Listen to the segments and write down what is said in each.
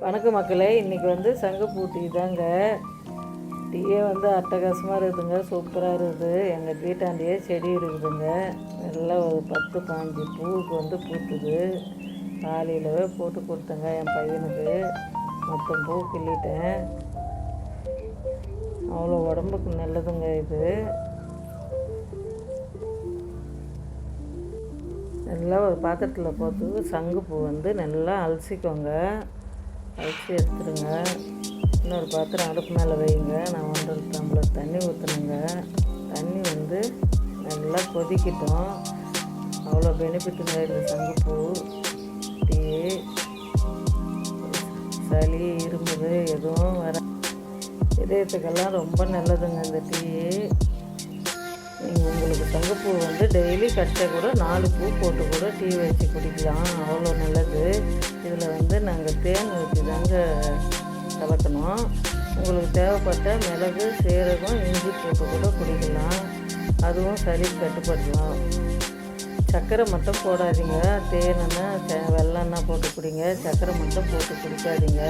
வணக்கம் மக்களே இன்றைக்கி வந்து சங்குப்பூ டீ தாங்க. டீயே வந்து அட்டகாசமாக இருக்குதுங்க சூப்பராக இருக்குது. எங்கள் வீட்டாண்டியே செடி இருக்குதுங்க. நல்லா ஒரு பத்து பாஞ்சு பூவுக்கு வந்து பூத்துது. காலையிலவே போட்டு கொடுத்தேங்க என் பையனுக்கு. மொத்தம் பூ கிள்ளிட்டேன். அவ்வளோ உடம்புக்கு நல்லதுங்க இது. நல்லா ஒரு பாத்திரத்தில் போட்டு சங்குப்பூ வந்து நல்லா அலசிக்கோங்க. அலசி எடுத்துடுங்க இன்னொரு பாத்திரம் அடுப்பு மேலே வைங்க. நான் ஒன்றரை டம்ளர் தண்ணி ஊற்றுனுங்க தண்ணி வந்து நல்லா கொதிக்கட்டும். அவ்வளோ பெனிஃபிட்டுங்க இந்த சங்குப்பூ. டீ சளி இரும்புது எதுவும் வர இதயத்துக்கெல்லாம் ரொம்ப நல்லதுங்க இந்த டீ. நீங்கள் உங்களுக்கு சங்குப்பூ வந்து டெய்லி கட்ட கூட நாலு பூ போட்டு கூட டீ வச்சு குடிக்கலாம். அவ்வளோ நல்லது. இதில் வந்து நாங்கள் தேன் ஊற்றி கலக்கணும். உங்களுக்கு தேவைப்பட்ட மிளகு சீரகம் இஞ்சி போட்டு கூட குடிக்கலாம். அதுவும் சளி கட்டுப்படுத்தலாம். சர்க்கரை மட்டும் போடாதீங்க. தேனெண்ணெய் வெள்ளெண்ணெய் போட்டு குடிங்க. சர்க்கரை மட்டும் போட்டு குடிக்காதீங்க.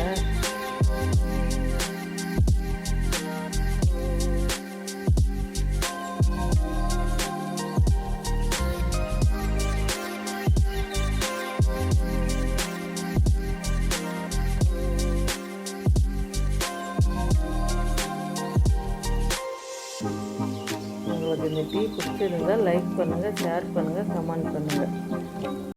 பதினெட்டு பிடிச்சிருந்தால் லைக் பண்ணுங்கள் ஷேர் பண்ணுங்கள் கமெண்ட் பண்ணுங்கள்